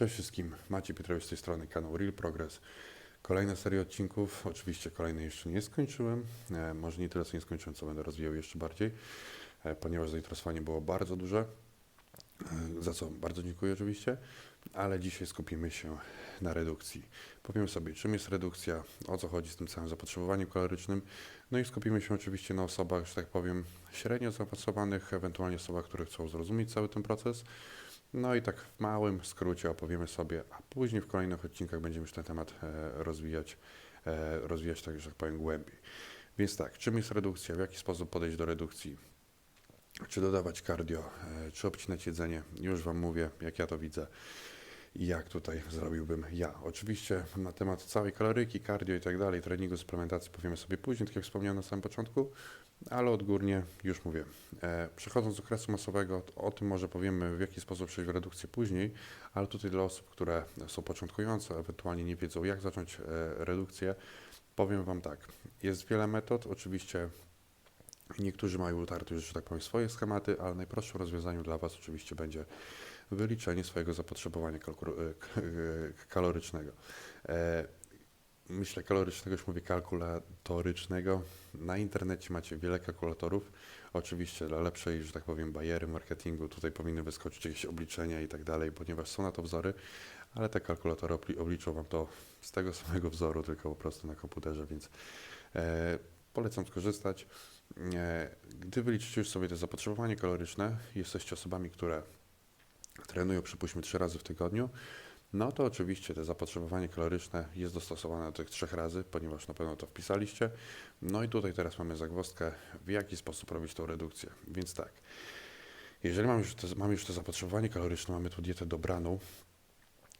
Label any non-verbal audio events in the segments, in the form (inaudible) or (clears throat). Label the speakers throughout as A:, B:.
A: Cześć wszystkim, Maciej Pietrowicz z tej strony, kanał Real Progress. Kolejna seria odcinków, oczywiście kolejnej jeszcze nie skończyłem, e, może nie tyle co nie skończyłem, co będę rozwijał jeszcze bardziej, e, ponieważ zainteresowanie było bardzo duże, e, za co bardzo dziękuję oczywiście, ale dzisiaj skupimy się na redukcji. Powiemy sobie, czym jest redukcja, o co chodzi z tym całym zapotrzebowaniem kalorycznym, no i skupimy się oczywiście na osobach, że tak powiem, średnio zaawansowanych, ewentualnie osobach, które chcą zrozumieć cały ten proces, no i tak w małym skrócie opowiemy sobie, a później w kolejnych odcinkach będziemy już ten temat e, rozwijać, e, rozwijać tak, że tak powiem, głębiej. Więc tak, czym jest redukcja? W jaki sposób podejść do redukcji? Czy dodawać cardio, e, czy obcinać jedzenie? Już Wam mówię, jak ja to widzę i jak tutaj zrobiłbym ja. Oczywiście na temat całej kaloryki, cardio i tak dalej, treningu, suplementacji powiemy sobie później, tak jak wspomniałem na samym początku, ale odgórnie już mówię. E, przechodząc do okresu masowego, o tym może powiemy, w jaki sposób przejść w redukcję później, ale tutaj dla osób, które są początkujące, ewentualnie nie wiedzą, jak zacząć e, redukcję, powiem Wam tak. Jest wiele metod, oczywiście niektórzy mają utarte już, że tak powiem, swoje schematy, ale najprostszym rozwiązaniem dla Was oczywiście będzie wyliczenie swojego zapotrzebowania e, kalorycznego. Myślę kalorycznego, już mówię kalkulatorycznego. Na internecie macie wiele kalkulatorów. Oczywiście dla lepszej, że tak powiem, bariery marketingu tutaj powinny wyskoczyć jakieś obliczenia i tak dalej, ponieważ są na to wzory, ale te kalkulatory obli- obliczą Wam to z tego samego wzoru, tylko po prostu na komputerze, więc e, polecam skorzystać. E, gdy wyliczycie już sobie to zapotrzebowanie kaloryczne, jesteście osobami, które trenują przypuśćmy trzy razy w tygodniu, no to oczywiście to zapotrzebowanie kaloryczne jest dostosowane do tych trzech razy, ponieważ na pewno to wpisaliście. No i tutaj teraz mamy zagwozdkę, w jaki sposób robić tą redukcję. Więc tak, jeżeli mamy już to, już to zapotrzebowanie kaloryczne, mamy tu dietę dobraną,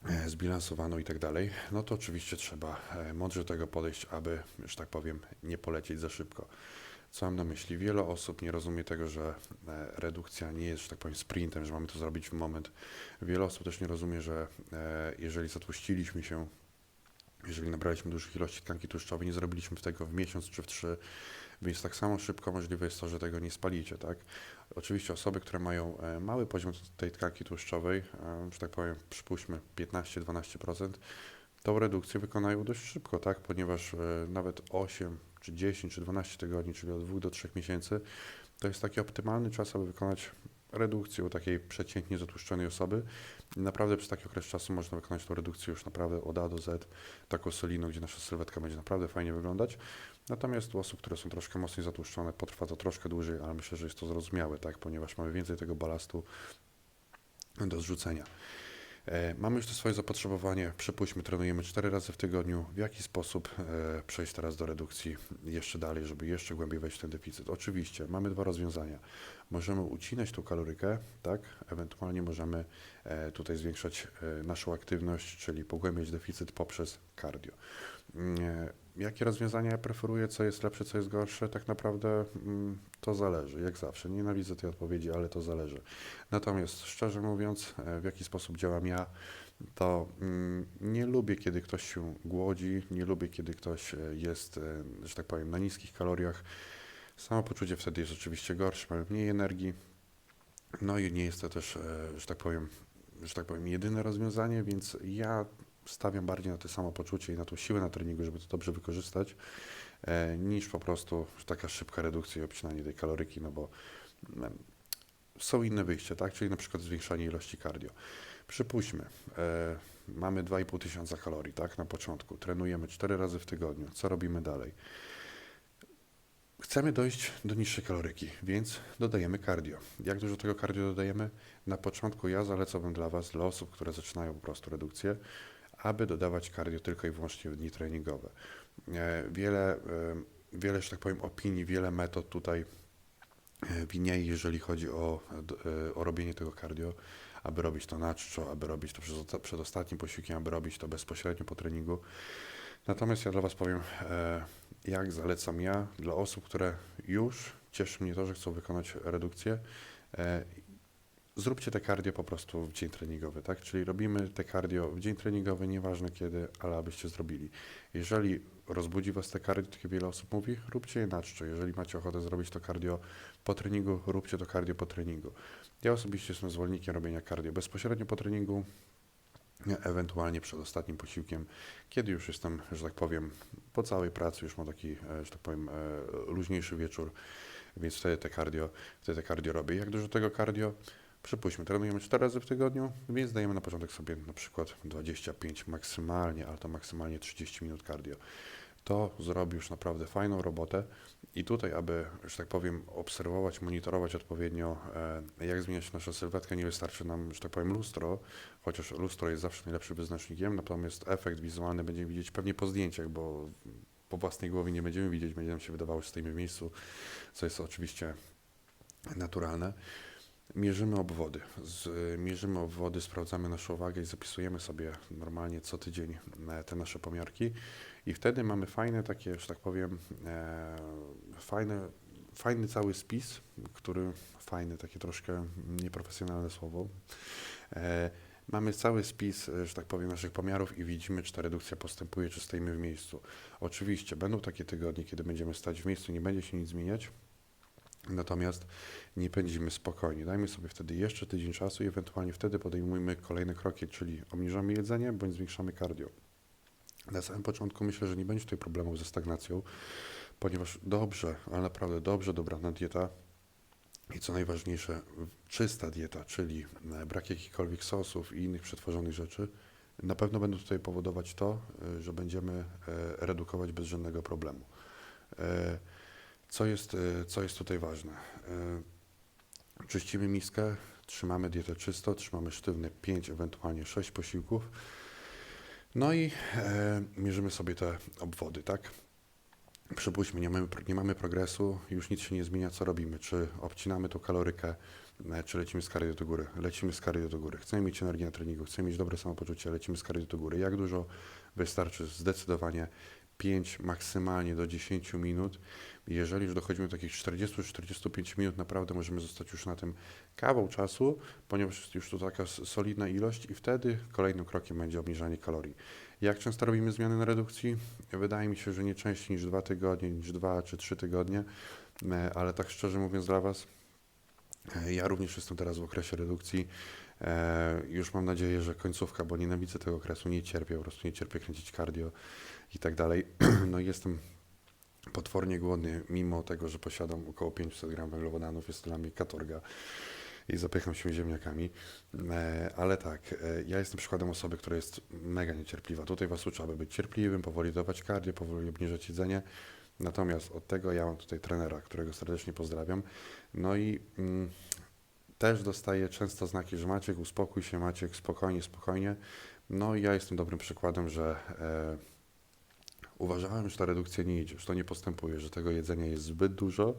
A: e, zbilansowaną i tak dalej, no to oczywiście trzeba e, mądrze do tego podejść, aby, że tak powiem, nie polecieć za szybko. Co mam na myśli? Wiele osób nie rozumie tego, że e, redukcja nie jest, że tak powiem, sprintem, że mamy to zrobić w moment. Wiele osób też nie rozumie, że e, jeżeli zatłuściliśmy się, jeżeli nabraliśmy dużych ilości tkanki tłuszczowej, nie zrobiliśmy tego w miesiąc czy w trzy, więc tak samo szybko możliwe jest to, że tego nie spalicie, tak? Oczywiście osoby, które mają e, mały poziom tej tkanki tłuszczowej, że tak powiem, przypuśćmy 15-12%, tą redukcję wykonają dość szybko, tak? Ponieważ nawet 8 czy 10 czy 12 tygodni, czyli od 2 do 3 miesięcy, to jest taki optymalny czas, aby wykonać redukcję u takiej przeciętnie zatłuszczonej osoby. I naprawdę przez taki okres czasu można wykonać tą redukcję już naprawdę od A do Z, taką soliną, gdzie nasza sylwetka będzie naprawdę fajnie wyglądać. Natomiast u osób, które są troszkę mocniej zatłuszczone, potrwa to troszkę dłużej, ale myślę, że jest to zrozumiałe, tak? Ponieważ mamy więcej tego balastu do zrzucenia. E, Mamy już to swoje zapotrzebowanie. Przypuśćmy, trenujemy 4 razy w tygodniu. W jaki sposób e, przejść teraz do redukcji jeszcze dalej, żeby jeszcze głębiej wejść w ten deficyt? Oczywiście, mamy dwa rozwiązania. Możemy ucinać tą kalorykę, tak? Ewentualnie możemy e, tutaj zwiększać naszą aktywność, czyli pogłębiać deficyt poprzez cardio. Jakie rozwiązania ja preferuję, co jest lepsze, co jest gorsze? Tak naprawdę mm, to zależy, jak zawsze. Nienawidzę tej odpowiedzi, ale to zależy. Natomiast szczerze mówiąc, e, w jaki sposób działam ja, to mm, nie lubię, kiedy ktoś się głodzi, nie lubię, kiedy ktoś e, jest, e, że tak powiem, na niskich kaloriach. Samopoczucie wtedy jest oczywiście gorsze, mamy mniej energii. No i nie jest to też, że tak powiem, że tak powiem, jedyne rozwiązanie, więc ja stawiam bardziej na to samopoczucie i na tą siłę na treningu, żeby to dobrze wykorzystać, e, niż po prostu taka szybka redukcja i obcinanie tej kaloryki, no bo mm, są inne wyjścia, tak? Czyli na przykład zwiększanie ilości cardio. Przypuśćmy, e, mamy 2,5 tysiąca kalorii, tak? Na początku. Trenujemy 4 razy w tygodniu. Co robimy dalej? Chcemy dojść do niższej kaloryki, więc dodajemy cardio. Jak dużo tego cardio dodajemy? Na początku ja zalecałbym dla Was, dla osób, które zaczynają po prostu redukcję, aby dodawać cardio tylko i wyłącznie w dni treningowe. E, Wiele, e, wiele, że tak powiem, opinii, wiele metod tutaj e, winniej, jeżeli chodzi o, e, o robienie tego cardio, aby robić to na czczo, aby robić to przed, przed ostatnim posiłkiem, aby robić to bezpośrednio po treningu. Natomiast ja dla Was powiem, e, jak zalecam ja dla osób, które już cieszy mnie to, że chcą wykonać redukcję. Zróbcie te cardio po prostu w dzień treningowy, tak? Czyli robimy te cardio w dzień treningowy, nieważne kiedy, ale abyście zrobili. Jeżeli rozbudzi Was te cardio, tak wiele osób mówi, róbcie je na czczo. Jeżeli macie ochotę zrobić to cardio po treningu, róbcie to cardio po treningu. Ja osobiście jestem zwolennikiem robienia cardio bezpośrednio po treningu, ewentualnie przed ostatnim posiłkiem, kiedy już jestem, że tak powiem, po całej pracy, już mam taki, e, że tak powiem, e, luźniejszy wieczór, więc wtedy te cardio, wtedy te cardio robię. Jak dużo tego cardio? Przypuśćmy, trenujemy 4 razy w tygodniu, więc dajemy na początek sobie na przykład 25 maksymalnie, ale to maksymalnie 30 minut cardio. To zrobi już naprawdę fajną robotę i tutaj, aby, że tak powiem, obserwować, monitorować odpowiednio, e, jak zmienia się nasza sylwetka, nie wystarczy nam, że tak powiem, lustro, chociaż lustro jest zawsze najlepszym wyznacznikiem, natomiast efekt wizualny będziemy widzieć pewnie po zdjęciach, bo po własnej głowie nie będziemy widzieć, będzie nam się wydawało, że stoimy w miejscu, co jest oczywiście naturalne. Mierzymy obwody. Z, mierzymy obwody, sprawdzamy naszą wagę i zapisujemy sobie normalnie co tydzień e, te nasze pomiarki. I wtedy mamy fajne takie, że tak powiem, e, fajne, fajny cały spis, który, fajny, takie troszkę nieprofesjonalne słowo. E, mamy cały spis, że tak powiem, naszych pomiarów i widzimy, czy ta redukcja postępuje, czy stoimy w miejscu. Oczywiście będą takie tygodnie, kiedy będziemy stać w miejscu, nie będzie się nic zmieniać. Natomiast nie pędzimy spokojnie. Dajmy sobie wtedy jeszcze tydzień czasu i ewentualnie wtedy podejmujmy kolejne kroki, czyli obniżamy jedzenie bądź zwiększamy cardio. Na samym początku myślę, że nie będzie tutaj problemów ze stagnacją, ponieważ dobrze, ale naprawdę dobrze dobrana dieta i co najważniejsze, czysta dieta, czyli e, brak jakichkolwiek sosów i innych przetworzonych rzeczy, na pewno będą tutaj powodować to, e, że będziemy e, redukować bez żadnego problemu. Co jest, e, co jest tutaj ważne? E, Czyścimy miskę, trzymamy dietę czysto, trzymamy sztywne 5, ewentualnie 6 posiłków. No i e, mierzymy sobie te obwody, tak? Przypuśćmy, nie mamy, nie mamy progresu, już nic się nie zmienia, co robimy? Czy obcinamy tą kalorykę, czy lecimy z cardio do góry? Lecimy z cardio do góry. Chcemy mieć energię na treningu, chcemy mieć dobre samopoczucie, lecimy z cardio do góry. Jak dużo? Wystarczy zdecydowanie 5, maksymalnie do 10 minut. Jeżeli już dochodzimy do takich 40-45 minut, naprawdę możemy zostać już na tym kawał czasu, ponieważ jest już to taka solidna ilość i wtedy kolejnym krokiem będzie obniżanie kalorii. Jak często robimy zmiany na redukcji? Wydaje mi się, że nie częściej niż 2 tygodnie, niż 2 czy 3 tygodnie, e, ale tak szczerze mówiąc dla Was, e, ja również jestem teraz w okresie redukcji. E, Już mam nadzieję, że końcówka, bo nienawidzę tego okresu, nie cierpię, po prostu nie cierpię kręcić cardio i tak dalej. (clears throat) No jestem potwornie głodny, mimo tego, że posiadam około 500 gram węglowodanów, jest to dla mnie katorga i zapycham się ziemniakami. E, Ale tak, e, ja jestem przykładem osoby, która jest mega niecierpliwa. Tutaj Was uczę, aby być cierpliwym, powoli dawać kardio, powoli obniżać jedzenie. Natomiast od tego ja mam tutaj trenera, którego serdecznie pozdrawiam. No i mm, też dostaję często znaki, że Maciek, uspokój się, Maciek, spokojnie, spokojnie. No i ja jestem dobrym przykładem, że e, uważałem, że ta redukcja nie idzie, że to nie postępuje, że tego jedzenia jest zbyt dużo,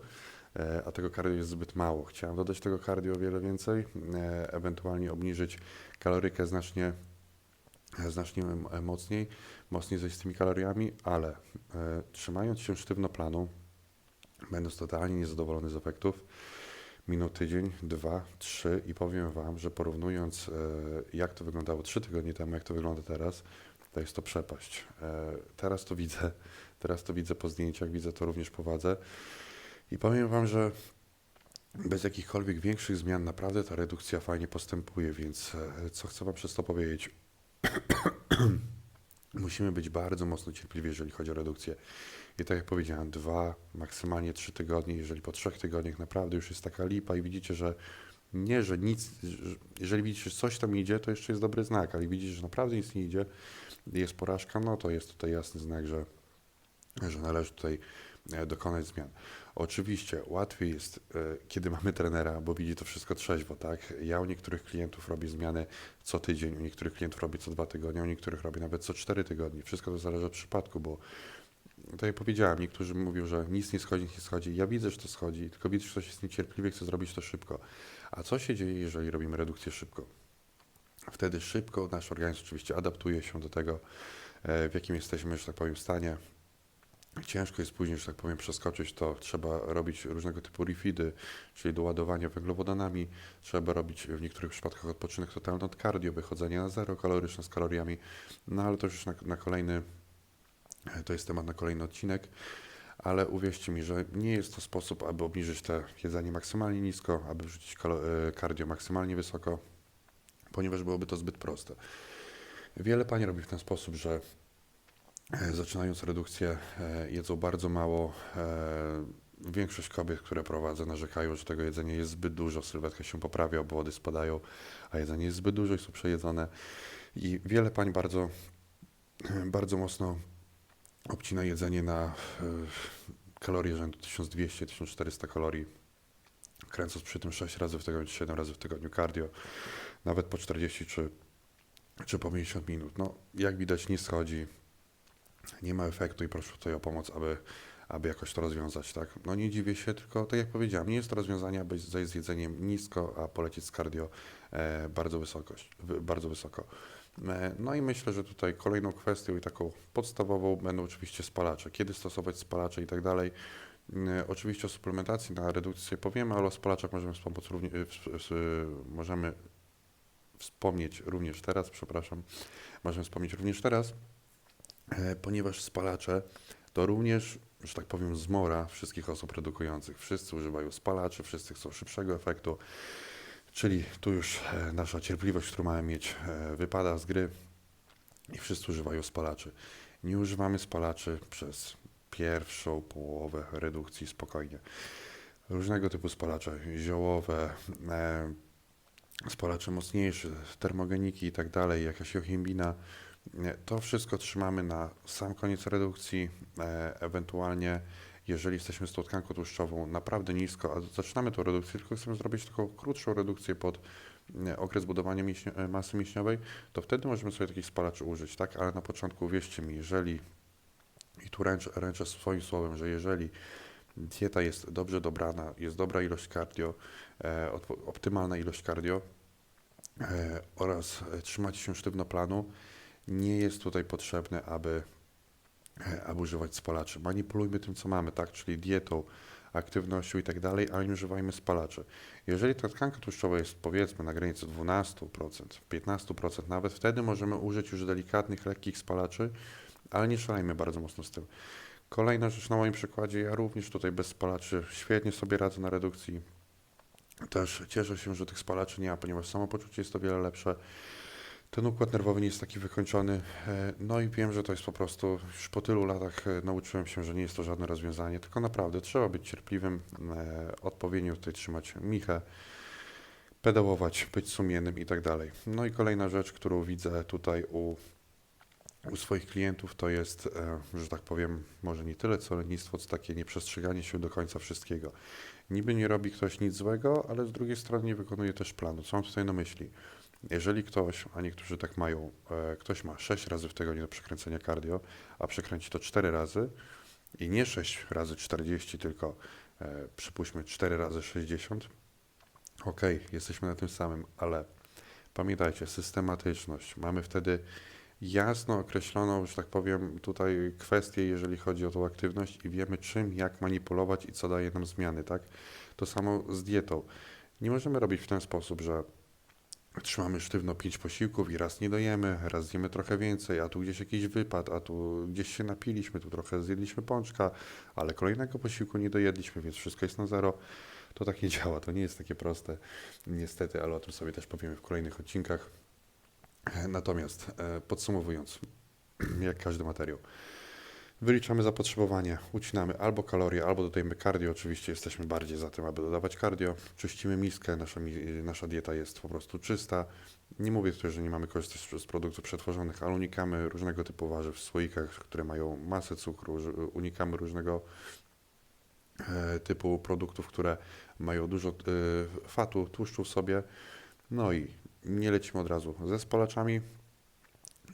A: e, a tego cardio jest zbyt mało. Chciałem dodać tego cardio o wiele więcej, e, ewentualnie obniżyć kalorykę znacznie, znacznie e, mocniej, mocniej zejść z tymi kaloriami, ale e, trzymając się sztywno planu, będąc totalnie niezadowolony z efektów, minął tydzień, dwa, trzy i powiem Wam, że porównując e, jak to wyglądało trzy tygodnie temu, jak to wygląda teraz, to jest to przepaść. E, Teraz to widzę, teraz to widzę po zdjęciach, widzę to również po wadze i powiem Wam, że bez jakichkolwiek większych zmian naprawdę ta redukcja fajnie postępuje, więc e, co chcę Wam przez to powiedzieć? (coughs) Musimy być bardzo mocno cierpliwi, jeżeli chodzi o redukcję. I tak jak powiedziałem, dwa, maksymalnie trzy tygodnie, jeżeli po trzech tygodniach naprawdę już jest taka lipa i widzicie, że nie, że nic, że jeżeli widzicie, że coś tam idzie, to jeszcze jest dobry znak, ale widzicie, że naprawdę nic nie idzie, jest porażka, no to jest tutaj jasny znak, że, że należy tutaj e, dokonać zmian. Oczywiście łatwiej jest, e, kiedy (laughs) mamy trenera, bo widzi to wszystko trzeźwo, tak? Ja u niektórych klientów robię zmiany co tydzień, u niektórych klientów robię co dwa tygodnie, u niektórych robię nawet co cztery tygodnie. Wszystko to zależy od przypadku, bo tak jak powiedziałem, niektórzy mówią, że nic nie schodzi, nic nie schodzi. Ja widzę, że to schodzi, tylko widzę, że ktoś jest niecierpliwy, chce zrobić to szybko. A co się dzieje, jeżeli robimy redukcję szybko? Wtedy szybko nasz organizm oczywiście adaptuje się do tego, e, w jakim jesteśmy, że tak powiem, stanie. Ciężko jest później, że tak powiem, przeskoczyć to. Trzeba robić różnego typu refeedy, czyli doładowanie węglowodanami. Trzeba robić w niektórych przypadkach odpoczynek totalny od cardio, wychodzenie na zero kaloryczne z kaloriami. No ale to już na, na kolejny, to jest temat na kolejny odcinek. Ale uwierzcie mi, że nie jest to sposób, aby obniżyć te jedzenie maksymalnie nisko, aby wrzucić e, cardio maksymalnie wysoko, ponieważ byłoby to zbyt proste. Wiele pań robi w ten sposób, że e, zaczynając redukcję e, jedzą bardzo mało. E, Większość kobiet, które prowadzę, narzekają, że tego jedzenia jest zbyt dużo, sylwetka się poprawia, obwody spadają, a jedzenie jest zbyt dużo i są przejedzone. I wiele pań bardzo, bardzo mocno obcina jedzenie na e, kalorie rzędu 1200-1400 kalorii, kręcąc przy tym 6 razy w tygodniu, 7 razy w tygodniu cardio, nawet po 40 czy, czy po 50 minut. No, jak widać, nie schodzi, nie ma efektu i proszę tutaj o pomoc, aby, aby jakoś to rozwiązać, tak? No nie dziwię się, tylko tak jak powiedziałem, nie jest to rozwiązanie, aby zejść z jedzeniem nisko, a polecieć z cardio e, bardzo, wysokość, wy- bardzo wysoko. E, No i myślę, że tutaj kolejną kwestią i taką podstawową będą oczywiście spalacze. Kiedy stosować spalacze i tak dalej. E, Oczywiście o suplementacji na redukcję powiemy, ale o spalaczach możemy wspomóc równie, e, możemy wspomnieć również teraz, przepraszam, możemy wspomnieć również teraz, ponieważ spalacze to również, że tak powiem, zmora wszystkich osób redukujących. Wszyscy używają spalaczy, wszyscy chcą szybszego efektu, czyli tu już e, nasza cierpliwość, którą mamy mieć, e, wypada z gry i wszyscy używają spalaczy. Nie używamy spalaczy przez pierwszą połowę redukcji spokojnie. Różnego typu spalacze, ziołowe, e, spalacze mocniejsze, termogeniki i tak dalej, jakaś jochimbina. Nie, To wszystko trzymamy na sam koniec redukcji, e, ewentualnie jeżeli jesteśmy z tą tkanką tłuszczową naprawdę nisko, a zaczynamy tą redukcję, tylko chcemy zrobić taką krótszą redukcję pod e, okres budowania mięśnie, e, masy mięśniowej, to wtedy możemy sobie takich spalaczy użyć, tak? Ale na początku uwierzcie mi, jeżeli, i tu ręczę, ręczę swoim słowem, że jeżeli dieta jest dobrze dobrana, jest dobra ilość cardio, e, optymalna ilość cardio e, oraz e, trzymacie się sztywno planu, nie jest tutaj potrzebne, aby, e, aby używać spalaczy. Manipulujmy tym, co mamy, tak, czyli dietą, aktywnością i tak dalej, ale nie używajmy spalaczy. Jeżeli ta tkanka tłuszczowa jest powiedzmy na granicy 12%, 15% nawet, wtedy możemy użyć już delikatnych, lekkich spalaczy, ale nie szalejmy bardzo mocno z tym. Kolejna rzecz na moim przykładzie, ja również tutaj bez spalaczy świetnie sobie radzę na redukcji. Też cieszę się, że tych spalaczy nie ma, ponieważ samopoczucie jest o wiele lepsze. Ten układ nerwowy nie jest taki wykończony. E, No i wiem, że to jest po prostu, już po tylu latach e, nauczyłem się, że nie jest to żadne rozwiązanie, tylko naprawdę trzeba być cierpliwym, e, odpowiednio tutaj trzymać michę, pedałować, być sumiennym i tak dalej. No i kolejna rzecz, którą widzę tutaj u, u swoich klientów, to jest, że tak powiem, może nie tyle co lenistwo, co takie nieprzestrzeganie się do końca wszystkiego. Niby nie robi ktoś nic złego, ale z drugiej strony nie wykonuje też planu. Co mam tutaj na myśli? Jeżeli ktoś, a niektórzy tak mają, e, ktoś ma 6 razy w tygodniu do przekręcenia cardio, a przekręci to 4 razy i nie 6 razy 40, tylko e, przypuśćmy 4 razy 60, ok, jesteśmy na tym samym, ale pamiętajcie, systematyczność. Mamy wtedy jasno określoną, że tak powiem, tutaj kwestię, jeżeli chodzi o tą aktywność i wiemy czym, jak manipulować i co daje nam zmiany, tak? To samo z dietą. Nie możemy robić w ten sposób, że trzymamy sztywno pięć posiłków i raz nie dojemy, raz zjemy trochę więcej, a tu gdzieś jakiś wypad, a tu gdzieś się napiliśmy, tu trochę zjedliśmy pączka, ale kolejnego posiłku nie dojedliśmy, więc wszystko jest na zero. To tak nie (laughs) działa, to nie jest takie proste, niestety, ale o tym sobie też powiemy w kolejnych odcinkach. Natomiast e, podsumowując, (clears throat) jak każdy materiał, wyliczamy zapotrzebowanie, ucinamy albo kalorie, albo dodajemy cardio. Oczywiście jesteśmy bardziej za tym, aby dodawać cardio. Czyścimy miskę, nasza, nasza dieta jest po prostu czysta. Nie mówię tutaj, że nie mamy korzystać z produktów przetworzonych, ale unikamy różnego typu warzyw w słoikach, które mają masę cukru, unikamy różnego e, typu produktów, które mają dużo e, fatu, tłuszczu w sobie. No i nie lecimy od razu ze spalaczami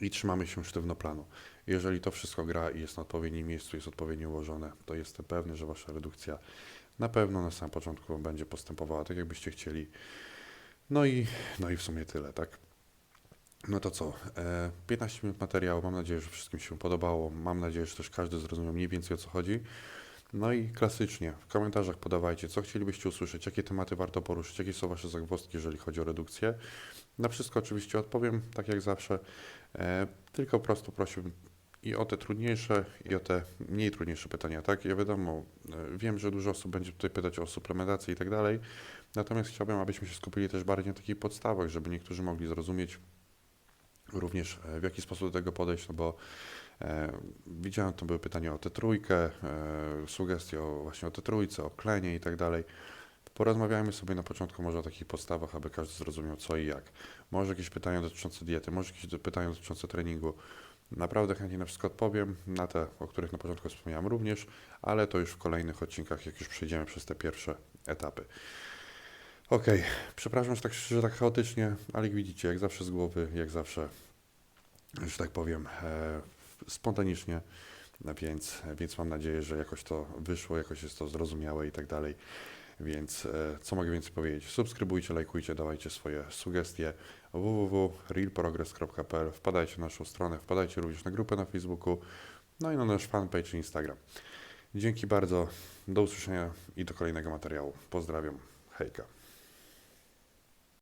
A: i trzymamy się sztywno planu. Jeżeli to wszystko gra i jest na odpowiednim miejscu, jest odpowiednio ułożone, to jestem pewny, że Wasza redukcja na pewno na samym początku będzie postępowała tak, jakbyście chcieli. No i, no i w sumie tyle, tak? No to co? E, 15 minut materiału. Mam nadzieję, że wszystkim się podobało. Mam nadzieję, że też każdy zrozumiał mniej więcej o co chodzi. No i klasycznie w komentarzach podawajcie, co chcielibyście usłyszeć, jakie tematy warto poruszyć, jakie są Wasze zagwozdki, jeżeli chodzi o redukcję. Na wszystko oczywiście odpowiem, tak jak zawsze. E, tylko po prostu prosiłbym i o te trudniejsze, i o te mniej trudniejsze pytania, tak? Ja wiadomo, e, wiem, że dużo osób będzie tutaj pytać o suplementację i tak dalej, natomiast chciałbym, abyśmy się skupili też bardziej na takich podstawach, żeby niektórzy mogli zrozumieć, również e, w jaki sposób do tego podejść, no bo e, widziałem, to były pytania o tę trójkę, e, sugestie o, właśnie o tę trójce, o klenie i tak dalej. Porozmawiajmy sobie na początku może o takich podstawach, aby każdy zrozumiał co i jak. Może jakieś pytania dotyczące diety, może jakieś pytania dotyczące treningu. Naprawdę chętnie na wszystko odpowiem, na te, o których na początku wspomniałem również, ale to już w kolejnych odcinkach, jak już przejdziemy przez te pierwsze etapy. Okej, przepraszam, że tak, że tak chaotycznie, ale jak widzicie, jak zawsze z głowy, jak zawsze, że tak powiem, e, spontanicznie, więc, więc mam nadzieję, że jakoś to wyszło, jakoś jest to zrozumiałe i tak dalej. Więc e, co mogę więcej powiedzieć? Subskrybujcie, lajkujcie, dawajcie swoje sugestie www.realprogress.pl Wpadajcie na naszą stronę, wpadajcie również na grupę na Facebooku, no i na nasz fanpage Instagram. Dzięki bardzo, do usłyszenia i do kolejnego materiału. Pozdrawiam, hejka.